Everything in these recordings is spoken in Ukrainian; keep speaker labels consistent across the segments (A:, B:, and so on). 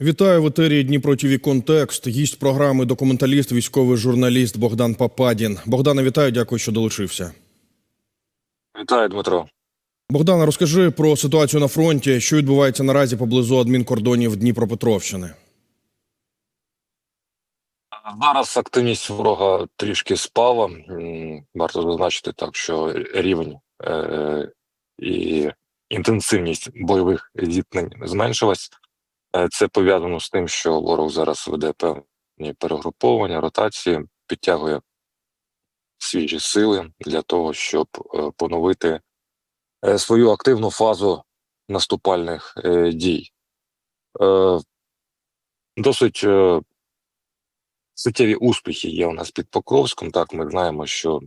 A: Вітаю в етері Дніпро ТВ Контекст. Гість програми документаліст, військовий журналіст Богдан Пападін. Богдане, вітаю, дякую, що долучився.
B: Вітаю, Дмитро.
A: Богдане, розкажи про ситуацію на фронті, що відбувається наразі поблизу адмінкордонів Дніпропетровщини.
B: Зараз активність ворога трішки спала. Варто зазначити так, що рівень е, і інтенсивність бойових зіткнень зменшилась. Е, Це пов'язано з тим, що ворог зараз веде певні перегруповання, ротації, підтягує свіжі сили для того, щоб е, поновити е, свою активну фазу наступальних дій. Досить суттєві успіхи є у нас під Покровськом. Так, ми знаємо, що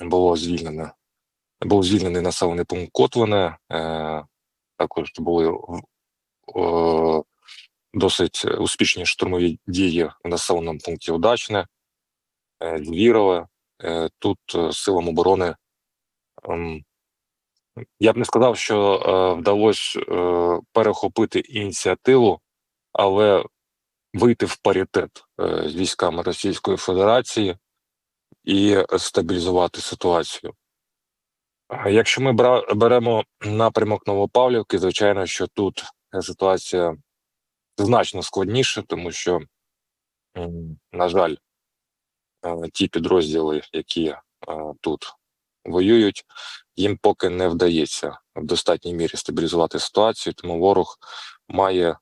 B: було звільнено, був звільнений населений пункт Котлине, е, також були досить успішні штурмові дії в населеному пункті Удачне, е, Львірове. Е, тут е, силам оборони. ем, я б не сказав, що вдалося перехопити ініціативу, але вийти в паритет з військами Російської Федерації і стабілізувати ситуацію. Якщо ми беремо напрямок Новопавлівки, звичайно, що тут ситуація значно складніша, тому що, на жаль, е, ті підрозділи, які е, тут воюють, їм поки не вдається в достатній мірі стабілізувати ситуацію, тому ворог має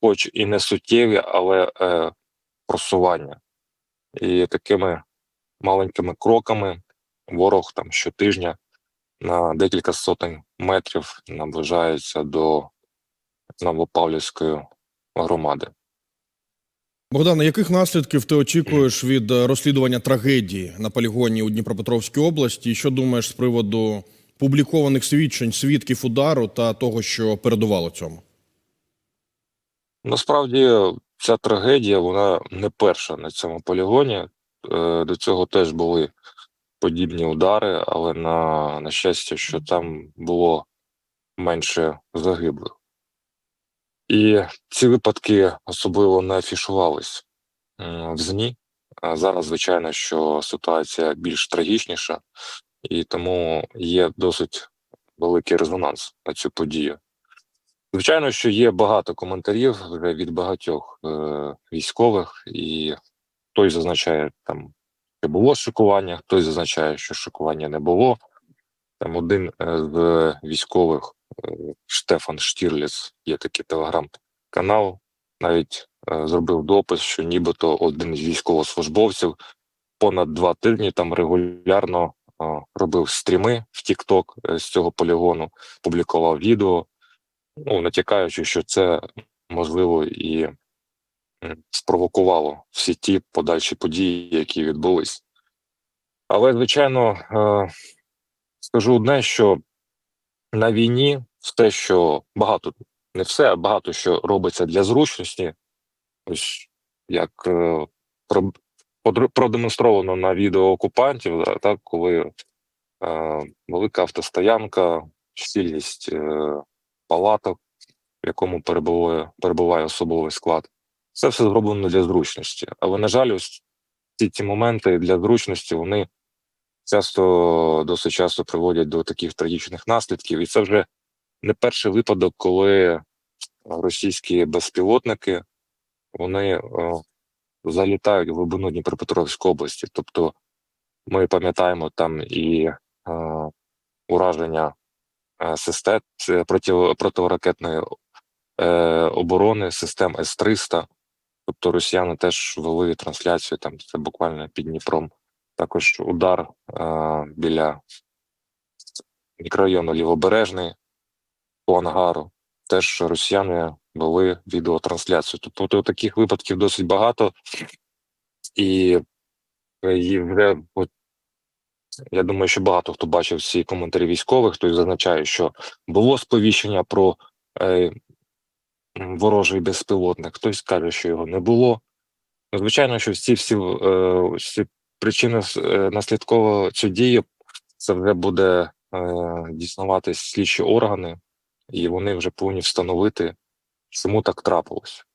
B: хоч і не суттєві, але е, просування. І такими маленькими кроками ворог там щотижня на декілька сотень метрів наближається до Новопавлівської громади.
A: Богдане, яких наслідків ти очікуєш від е, розслідування трагедії на полігоні у Дніпропетровській області? І що думаєш з приводу публікованих свідчень свідків удару та того, що передувало цьому?
B: Насправді ця трагедія вона не перша на цьому полігоні. Е, До цього теж були подібні удари, але на, на щастя, що там було менше загиблих. І ці випадки особливо не афішувались в ЗМІ. А зараз, звичайно, що ситуація більш трагічніша, і тому є досить великий резонанс на цю подію. Звичайно, що є багато коментарів від багатьох е, військових, і хтось зазначає там, що було шокування, хтось зазначає, що шокування не було. Там один е, з військових, Штефан Штірліц, є такий телеграм-канал, навіть е, зробив допис, що нібито один з військовослужбовців понад два тижні там регулярно е, робив стріми в TikTok е, з цього полігону, публікував відео ну, натякаючи, що це можливо і спровокувало всі ті подальші події, які відбулись. Але, звичайно, скажу одне, що на війні все, що багато, не все, а багато що робиться для зручності, ось як е, про- продемонстровано на відео окупантів, да, так, коли е, велика автостоянка, щільність е, палаток, в якому перебуває, перебуває особовий склад. Це все зроблено для зручності. Але, на жаль, ось ці ці моменти для зручності вони часто досить часто приводять до таких трагічних наслідків. І це вже не перший випадок, коли російські безпілотники вони е, залітають в глибину Дніпропетровської області. Тобто ми пам'ятаємо там і е, ураження е, систем проти, протиракетної е, оборони систем С-300. Тобто росіяни теж вели трансляцію там, це буквально під Дніпром. Також удар е, біля мікрорайону Лівобережний по ангару. Теж росіяни вели відеотрансляцію. Тобто таких випадків досить багато. І, е, і вже от, я думаю, що багато хто бачив ці коментарі військових, хтось зазначає, що було сповіщення про е, ворожий безпілотник, хтось каже, що його не було. Звичайно, що всі всі, е, всі причини е, наслідково цю дію це вже буде е, дізнаватись слідчі органи, і вони вже повинні встановити, чому так трапилось?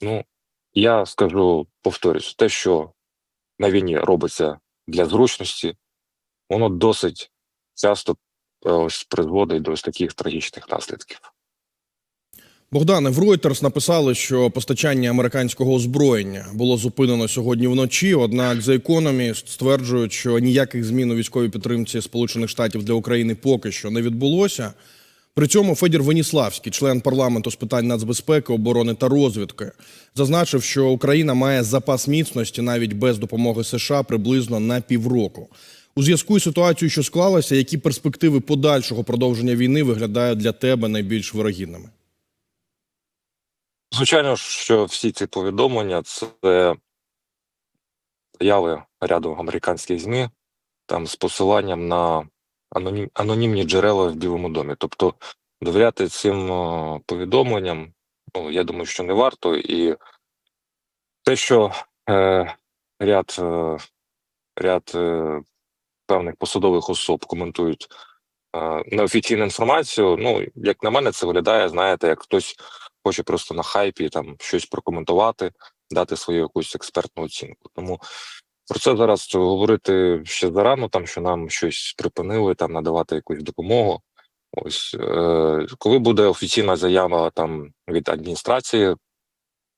B: Ну, я скажу, повторюсь, те, що на війні робиться для зручності, воно досить часто е, ось призводить до ось таких трагічних наслідків.
A: Богдане, в Reuters написали, що постачання американського озброєння було зупинено сьогодні вночі. Однак The Economist стверджують, що ніяких змін у військовій підтримці Сполучених Штатів для України поки що не відбулося. При цьому Федір Веніславський, член парламенту з питань нацбезпеки, оборони та розвідки, зазначив, що Україна має запас міцності навіть без допомоги США приблизно на півроку. У зв'язку із ситуацією, що склалася, які перспективи подальшого продовження війни виглядають для тебе найбільш вирогідними?
B: Звичайно, що всі ці повідомлення це заяви ряду американських ЗМІ там з посиланням на анонім, анонімні джерела в Білому домі. Тобто довіряти цим повідомленням, ну я думаю, що не варто. І те, що е, ряд, е, ряд е, певних посадових особ коментують е, неофіційну інформацію, ну як на мене, це виглядає, знаєте, як хтось хоче просто на хайпі там щось прокоментувати, дати свою якусь експертну оцінку. Тому про це зараз говорити ще зарано, там що нам щось припинили, там надавати якусь допомогу. Ось е, коли буде офіційна заява там від адміністрації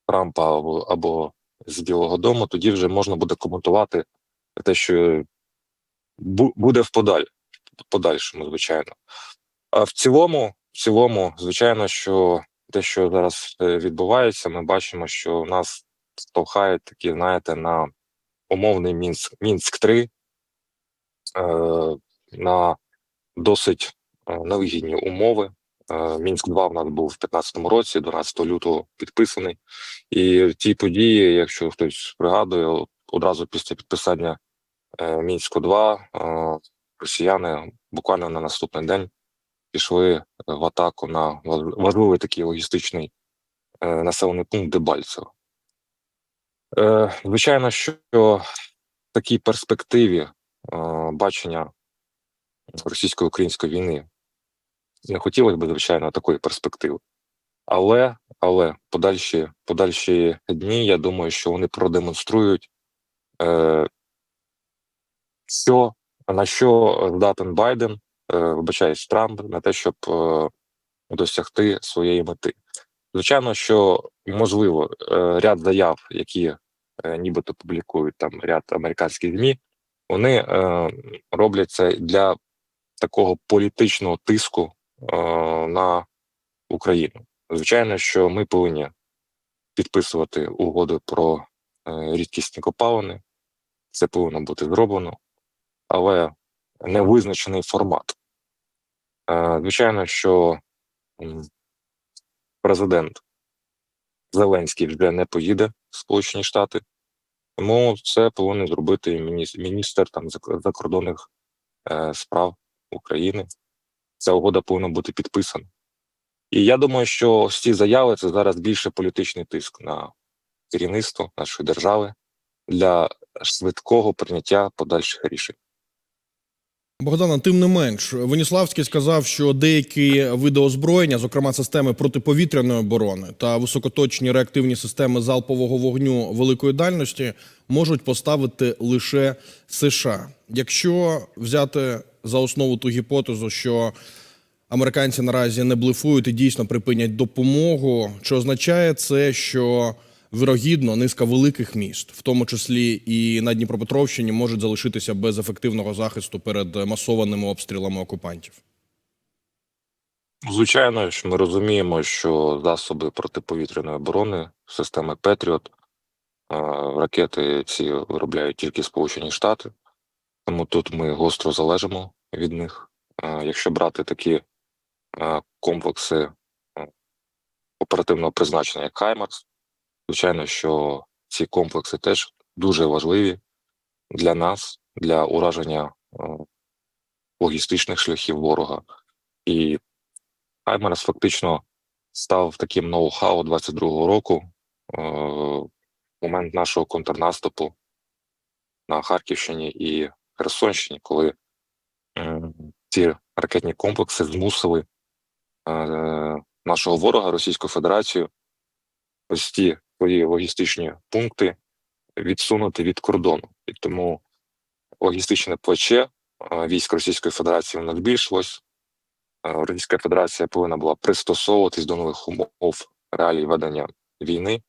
B: Трампа або, або з Білого Дому, тоді вже можна буде коментувати те, що буде в подаль, подальшому, звичайно. А в цілому, в цілому, звичайно, що те, що зараз е, відбувається, ми бачимо, що нас штовхають такі, знаєте, на умовний Мінськ, Мінськ 3 е, на досить е, невигідні умови. Мінськ 2 в нас був в 2015 році, 12 лютого підписаний. І ті події, якщо хтось пригадує, одразу після підписання Мінську 2 е, росіяни буквально на наступний день пішли в атаку на важливий такий логістичний е, населений пункт Дебальцево. Е, звичайно, що в такій перспективі е, бачення російсько-української війни не хотілося б, звичайно, такої перспективи. Але, але подальші, подальші дні, я думаю, що вони продемонструють, е, що, на що здатен Байден, вибачаюсь, Трамп, на те, щоб е, досягти своєї мети. Звичайно, що можливо е, ряд заяв, які е, нібито публікують там ряд американських ЗМІ, вони е, роблять це для такого політичного тиску е, на Україну. Звичайно, що ми повинні підписувати угоду про е, рідкісні копалини. Це повинно бути зроблено, але не визначений формат. Звичайно, що президент Зеленський вже не поїде в Сполучені Штати, тому це повинен зробити міністр, там закордонних е, справ України. Ця угода повинна бути підписана. І я думаю, що ці заяви це зараз більше політичний тиск на керівництво нашої держави для швидкого прийняття подальших рішень.
A: Богдана, тим не менш, Веніславський сказав, що деякі види озброєння, зокрема системи протиповітряної оборони та високоточні реактивні системи залпового вогню великої дальності, можуть поставити лише США. Якщо взяти за основу ту гіпотезу, що американці наразі не блефують і дійсно припинять допомогу, чи означає це, що вірогідно низка великих міст, в тому числі і на Дніпропетровщині, можуть залишитися без ефективного захисту перед масованими обстрілами окупантів?
B: Звичайно, що ми розуміємо, що засоби протиповітряної оборони, системи Петріот, ракети ці виробляють тільки Сполучені Штати, тому тут ми гостро залежимо від них. Е, Якщо брати такі е, комплекси е, оперативного призначення, як Хаймарс, звичайно, що ці комплекси теж дуже важливі для нас, для ураження е, логістичних шляхів ворога. І Хаймерс фактично став таким ноу-хау 22-го року. Е, момент нашого контрнаступу на Харківщині і Херсонщині, коли ці ракетні комплекси змусили е, нашого ворога Російську Федерацію ось ті свої логістичні пункти відсунути від кордону. І тому логістичне плече е, військ Російської Федерації воно збільшилось. Е, Російська Федерація повинна була пристосовуватись до нових умов реалій ведення війни.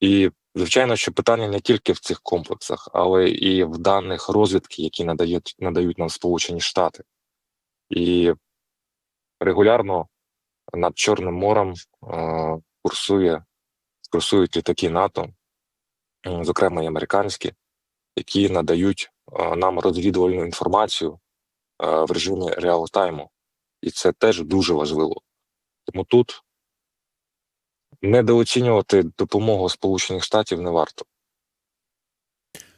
B: І, звичайно, що питання не тільки в цих комплексах, але і в даних розвідки, які надають, надають нам Сполучені Штати. І регулярно над Чорним морем е, курсує, курсують літаки НАТО, зокрема і американські, які надають е, нам розвідувальну інформацію е, в режимі реал-тайму. І це теж дуже важливо. Тому тут недооцінювати допомогу Сполучених Штатів не варто.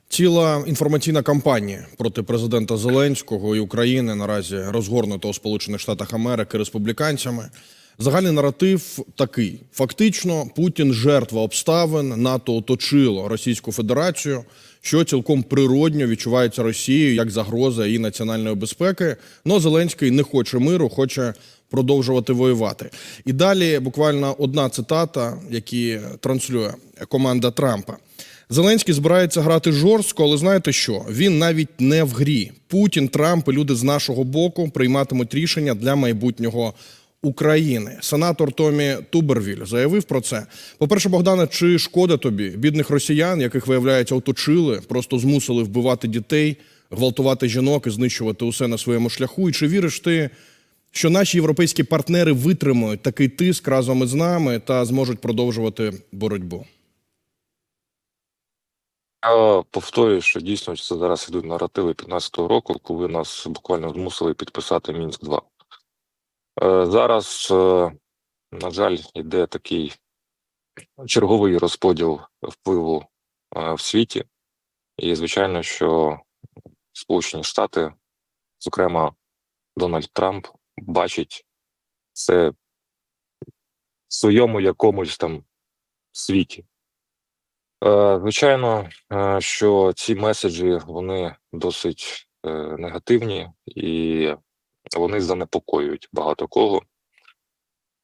A: Ціла інформаційна кампанія проти президента Зеленського і України наразі розгорнута у Сполучених Штатах Америки республіканцями. Загальний наратив такий: фактично, Путін жертва обставин, НАТО оточило Російську Федерацію, що цілком природньо відчувається Росією як загроза її національної безпеки. Но Зеленський не хоче миру, хоче продовжувати воювати. І далі буквально одна цитата, які транслює команда Трампа. Зеленський збирається грати жорстко, але знаєте що? Він навіть не в грі. Путін, Трамп і люди з нашого боку прийматимуть рішення для майбутнього України. Сенатор Томі Тубервіль заявив про це. По-перше, Богдане, чи шкода тобі бідних росіян, яких виявляється оточили, просто змусили вбивати дітей, гвалтувати жінок і знищувати усе на своєму шляху? І чи віриш ти, що наші європейські партнери витримують такий тиск разом із нами та зможуть продовжувати боротьбу?
B: Я повторюю, що дійсно це зараз йдуть наративи 15-го року, коли нас буквально змусили підписати Мінськ 2 Е, Зараз, е, на жаль, йде такий черговий розподіл впливу е, в світі, і звичайно, що Сполучені Штати, зокрема Дональд Трамп, бачить це в своєму якомусь там світі. Е, Звичайно, е, що ці меседжі вони досить е, негативні і вони занепокоюють багато кого.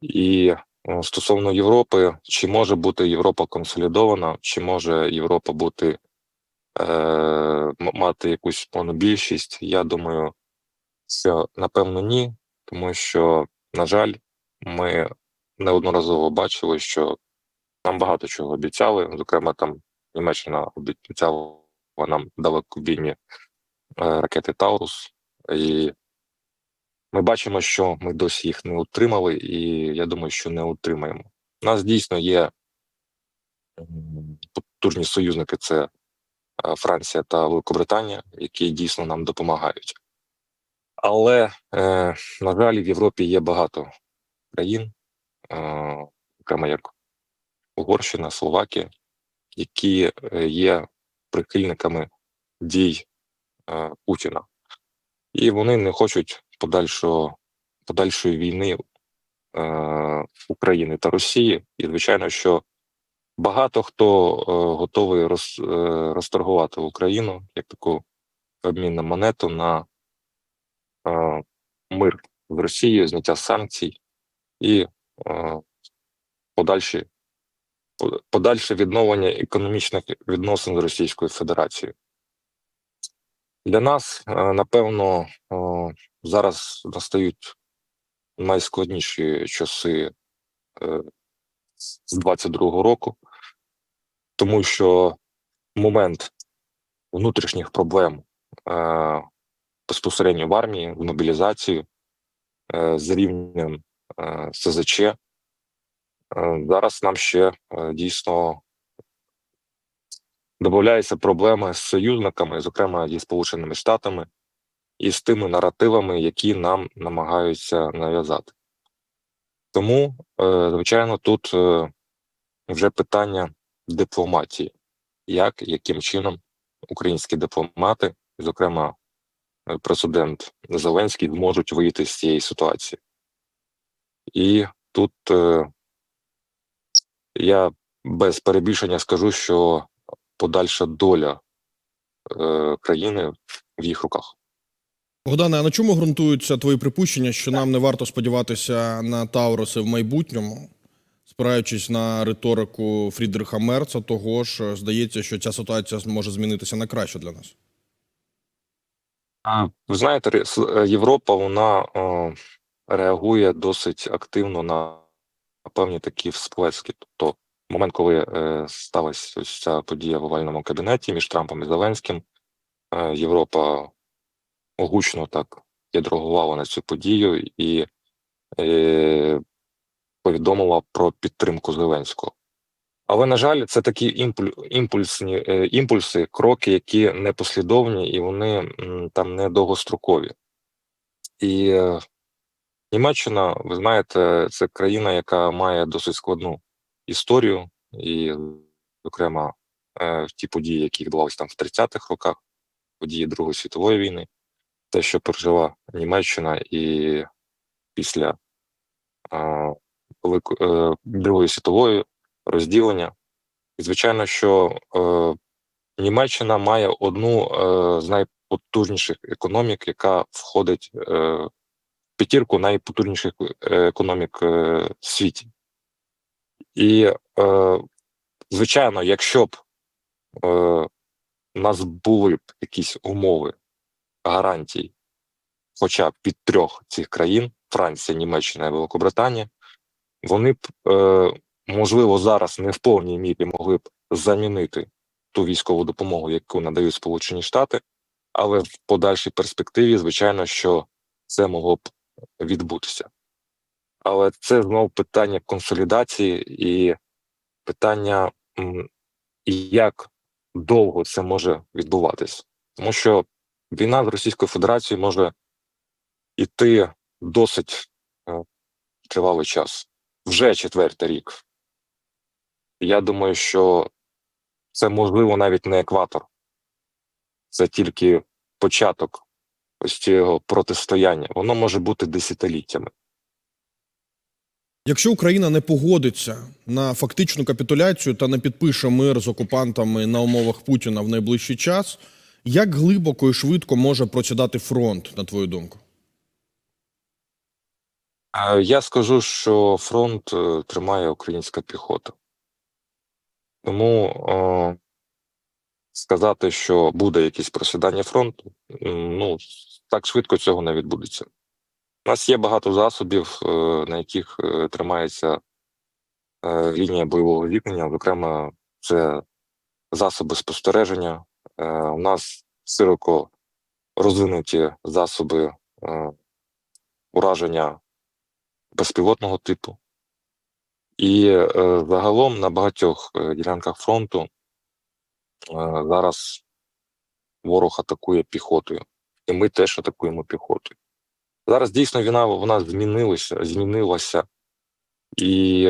B: І е, стосовно Європи, чи може бути Європа консолідована, чи може Європа бути е, мати якусь монобільшість, я думаю, що напевно ні, тому що, на жаль, ми неодноразово бачили, що нам багато чого обіцяли. Зокрема, там Німеччина обіцяла нам далекобійні е, ракети Таурус, і ми бачимо, що ми досі їх не отримали, і я думаю, що не отримаємо. У нас дійсно є потужні союзники: це е, Франція та Великобританія, які дійсно нам допомагають. Але, е, на жаль, в Європі є багато країн, е, зокрема як Угорщина, Словакія, які є прихильниками дій Путіна, і вони не хочуть подальшого подальшої війни е, України та Росії. І звичайно, що багато хто е, готовий роз, е, розторгувати Україну як таку обмінну монету на е, мир з Росією, зняття санкцій і е, подальші по- подальше відновлення економічних відносин з Російською Федерацією. Для нас, е, напевно, е, зараз настають найскладніші часи е, з 22-го року, тому що момент внутрішніх проблем безпосередньо в армії, в мобілізації з рівнем СЗЧ Зараз нам ще дійсно додаються проблеми з союзниками, зокрема зі Сполученими Штатами, і з тими наративами, які нам намагаються нав'язати. Тому, е, звичайно, тут е, вже питання дипломатії, як яким чином українські дипломати, зокрема е, президент Зеленський, зможуть вийти з цієї ситуації. І тут я без перебільшення скажу, що подальша доля е, країни в їх руках.
A: Богдане, а на чому ґрунтуються твої припущення, що нам не варто сподіватися на Тауруси в майбутньому? Спираючись на риторику Фрідриха Мерца, того ж здається, що ця ситуація може змінитися на краще для нас.
B: А, Ви знаєте, е, Європа вона е, реагує досить активно на, певні такі всплески. Тобто, момент, коли е, сталася ось ця подія в овальному кабінеті між Трампом і Зеленським, е, Європа гучно так відреагувала на цю подію і е, повідомила про підтримку Зеленського. Але, на жаль, це такі імпульсні імпульси, кроки, які непослідовні і вони там не довгострокові. І Німеччина, ви знаєте, це країна, яка має досить складну історію, і, зокрема, е, в ті події, які відбувалися там в 30-х роках, події Другої світової війни, те, що пережила Німеччина і після е, е, Другої світової розділення. І, звичайно, що е, Німеччина має одну е, з найпотужніших економік, яка входить е, в п'ятірку найпотужніших е, економік е, в світі. І, е, звичайно, якщо б е, у нас були б якісь умови гарантій, хоча б від трьох цих країн Франція, Німеччина і Великобританія, вони б, е, можливо, зараз не в повній мірі могли б замінити ту військову допомогу, яку надають Сполучені Штати, але в подальшій перспективі, звичайно, що це могло б відбутися. Але це знову питання консолідації і питання, як довго це може відбуватись. Тому що війна з Російською Федерацією може йти досить е, тривалий час вже четвертий рік. Я думаю, що це можливо навіть не екватор, це тільки початок ось цього протистояння. Воно може бути десятиліттями.
A: Якщо Україна не погодиться на фактичну капітуляцію та не підпише мир з окупантами на умовах Путіна в найближчий час, як глибоко і швидко може просідати фронт, на твою думку?
B: Я скажу, що фронт е, тримає українська піхота. Тому е, сказати, що буде якесь просідання фронту, ну так швидко цього не відбудеться. У нас є багато засобів, е, на яких е, тримається е, лінія бойового зіткнення. Зокрема, це засоби спостереження. У нас широко розвинуті засоби ураження безпілотного типу. І загалом на багатьох ділянках фронту зараз ворог атакує піхотою, і ми теж атакуємо піхотою. Зараз дійсно війна вона змінилася, змінилася, і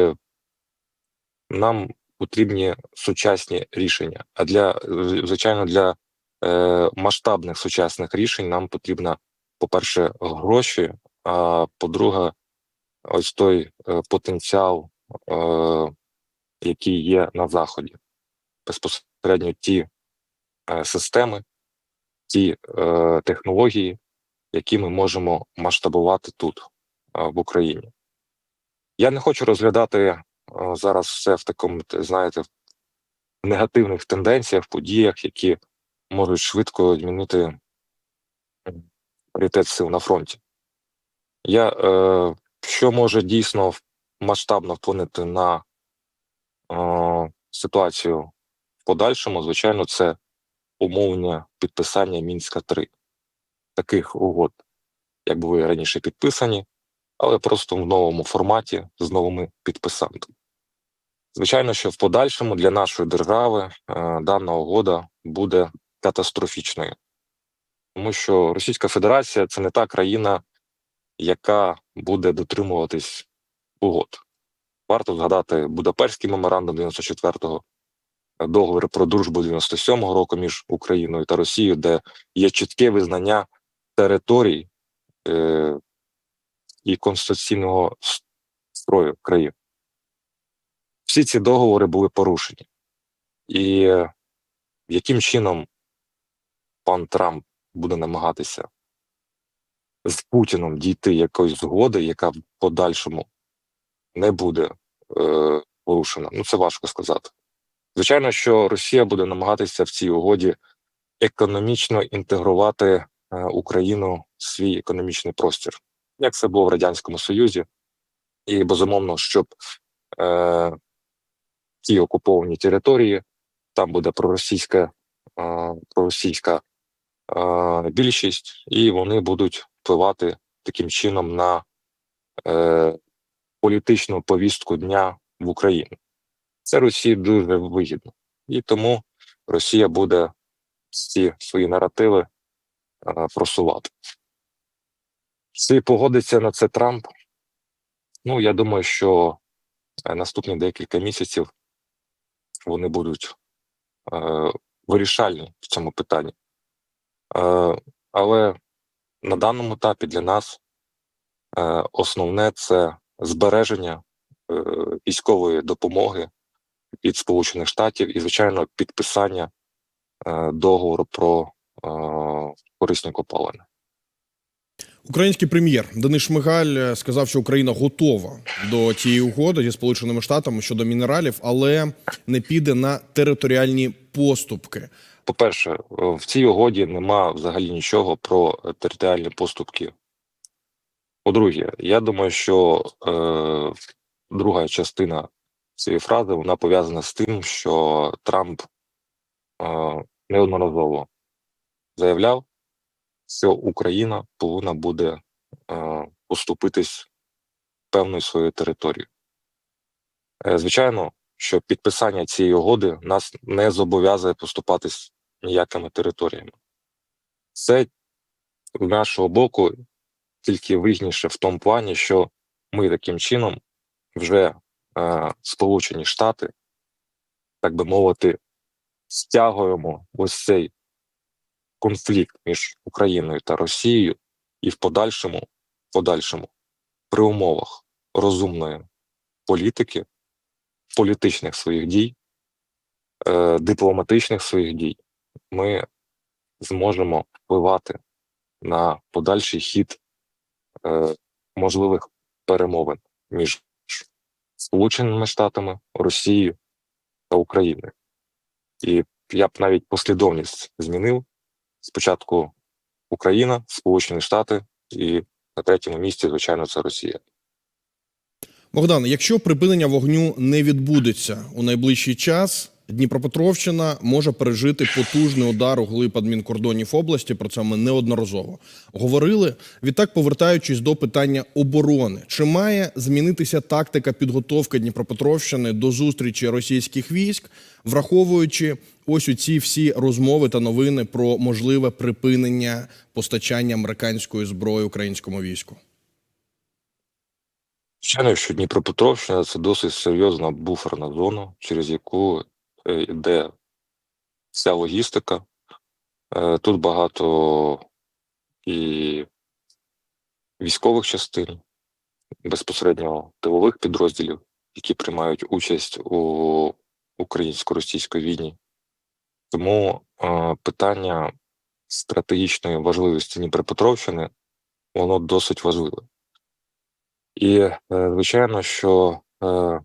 B: нам потрібні сучасні рішення. А для звичайно, для е, масштабних сучасних рішень нам потрібно, по-перше, гроші, а по-друге, ось той е, потенціал, е, який є на заході, безпосередньо ті е, системи, ті е, технології, які ми можемо масштабувати тут, е, в Україні. Я не хочу розглядати е, зараз все в такому, знаєте, негативних тенденціях, подіях, які можуть швидко змінити пріоритет сил на фронті. Я, е, що може дійсно масштабно вплинути на е, ситуацію в подальшому, звичайно, це умовне підписання Мінська 3 таких угод, як були раніше підписані, але просто в новому форматі з новими підписантами. Звичайно, що в подальшому для нашої держави е, дана угода буде катастрофічною, тому що Російська Федерація це не та країна, яка буде дотримуватись угод. Варто згадати Будапештський меморандум 94-го, договір про дружбу 97-го року між Україною та Росією, де є чітке визнання територій е, і конституційного строю країн. Всі ці договори були порушені. І е, яким чином пан Трамп буде намагатися з Путіном дійти якоїсь згоди, яка в подальшому не буде е, порушена. Ну це важко сказати. Звичайно, що Росія буде намагатися в цій угоді економічно інтегрувати Україну свій економічний простір, як це було в радянському Союзі, і безумовно, щоб е, ті окуповані території там буде проросійська, е, проросійська е, більшість, і вони будуть впливати таким чином на е, політичну повістку дня в Україні. Це Росії дуже вигідно, і тому Росія буде ці свої наративи е, просувати. Чи погодиться на це Трамп? Ну, я думаю, що е, наступні декілька місяців вони будуть е, вирішальні в цьому питанні. Е, але на даному етапі для нас е, основне це збереження е, військової допомоги від Сполучених Штатів і, звичайно, підписання е, договору про е, корисні копалини.
A: Український прем'єр Денис Шмигаль е, сказав, що Україна готова до цієї угоди зі Сполученими Штатами щодо мінералів, але не піде на територіальні поступки.
B: По-перше, е, в цій угоді нема взагалі нічого про е, територіальні поступки. По-друге, я думаю, що е, друга частина цієї фрази вона пов'язана з тим, що Трамп е, неодноразово заявляв, що Україна повинна буде е, поступитись певною своєю територією. Е, звичайно, що підписання цієї угоди нас не зобов'язує поступатись ніякими територіями. Це з нашого боку тільки вигідніше в тому плані, що ми таким чином вже е, Сполучені Штати, так би мовити, стягуємо ось цей конфлікт між Україною та Росією, і в подальшому, в подальшому при умовах розумної політики, політичних своїх дій, е, дипломатичних своїх дій, ми зможемо впливати на подальший хід е, можливих перемовин між Сполученими Штатами, Росією та Україною. І я б навіть послідовність змінив спочатку Україна, Сполучені Штати, і на третьому місці, звичайно, це Росія.
A: Богдан, якщо припинення вогню не відбудеться у найближчий час, Дніпропетровщина може пережити потужний удар у глиб адмінкордонів області. Про це ми неодноразово говорили. Відтак, повертаючись до питання оборони, чи має змінитися тактика підготовки Дніпропетровщини до зустрічі російських військ, враховуючи ось у ці всі розмови та новини про можливе припинення постачання американської зброї українському війську?
B: Звичайно, що Дніпропетровщина це досить серйозна буферна зона, через яку йде вся логістика. Е, Тут багато і військових частин, безпосередньо тилових підрозділів, які приймають участь у українсько-російській війні. Тому е, питання стратегічної важливості Дніпропетровщини воно досить важливе. І, е, звичайно, що е,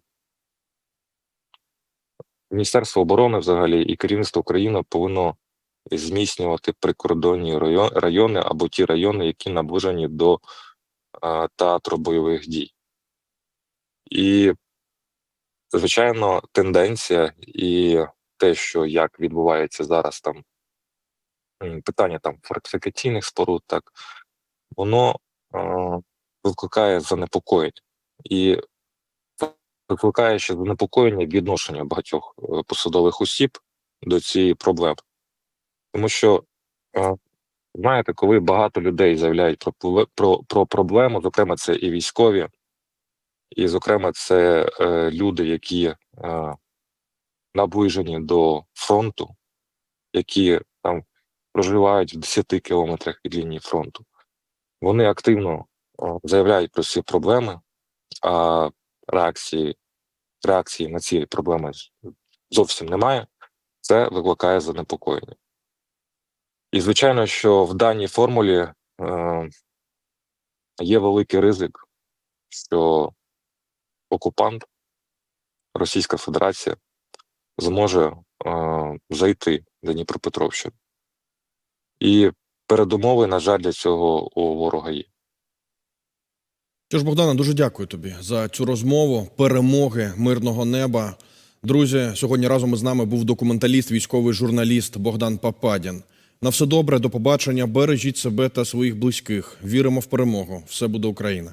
B: Міністерство оборони взагалі і керівництво України повинно зміцнювати прикордонні райони або ті райони, які наближені до е, театру бойових дій. І, звичайно, тенденція і те, що як відбувається зараз там питання там фортифікаційних споруд, так воно е, викликає занепокоєння і викликає ще занепокоєння відношення багатьох е, посадових осіб до цієї проблеми. Тому що, е, знаєте, коли багато людей заявляють про, про, про проблему, зокрема, це і військові, і, зокрема, це е, люди, які е, наближені до фронту, які там проживають в 10 кілометрах від лінії фронту, вони активно е, заявляють про ці проблеми, а реакції, реакції на ці проблеми зовсім немає. Це викликає занепокоєння. І звичайно, що в даній формулі е, є великий ризик, що окупант, Російська Федерація, зможе е, зайти до Дніпропетровщини. І передумови, на жаль, для цього у ворога є.
A: Що ж, Богдана, дуже дякую тобі за цю розмову. Перемоги, мирного неба. Друзі, сьогодні разом із нами був документаліст, військовий журналіст Богдан Пападін. На все добре, до побачення. Бережіть себе та своїх близьких. Віримо в перемогу. Все буде Україна.